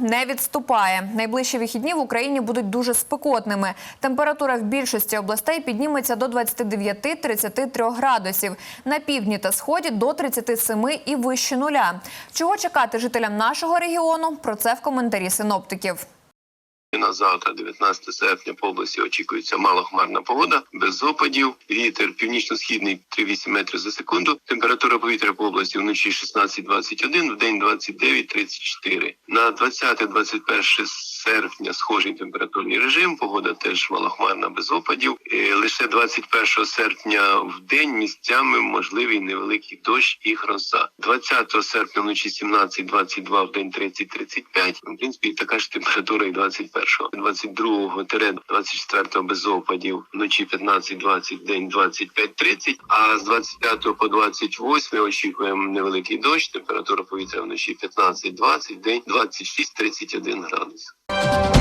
не відступає. Найближчі вихідні в Україні будуть дуже спекотними. Температура в більшості областей підніметься до 29-33 градусів. На півдні та сході до 37 і вище нуля. Чого чекати жителям нашого регіону? Про це в коментарі синоптиків. На завтра, 19 серпня, по області очікується малохмарна погода, без опадів. Вітер північно-східний 3,8 метрів за секунду. Температура повітря по області вночі 16-21, в день 29-34. На 20-21 серпня схожий температурний режим. Погода теж малохмарна без опадів. Е, Лише 21 серпня в день місцями можливий невеликий дощ і гроза. 20 серпня вночі 17-22, в день 30-35. В принципі, така ж температура і 21 22 24 без опадів, вночі 15-20, день 25-30, а з 25 по 28 очікуємо невеликий дощ, температура повітря вночі 15-20, день 26-31 градус. Bye.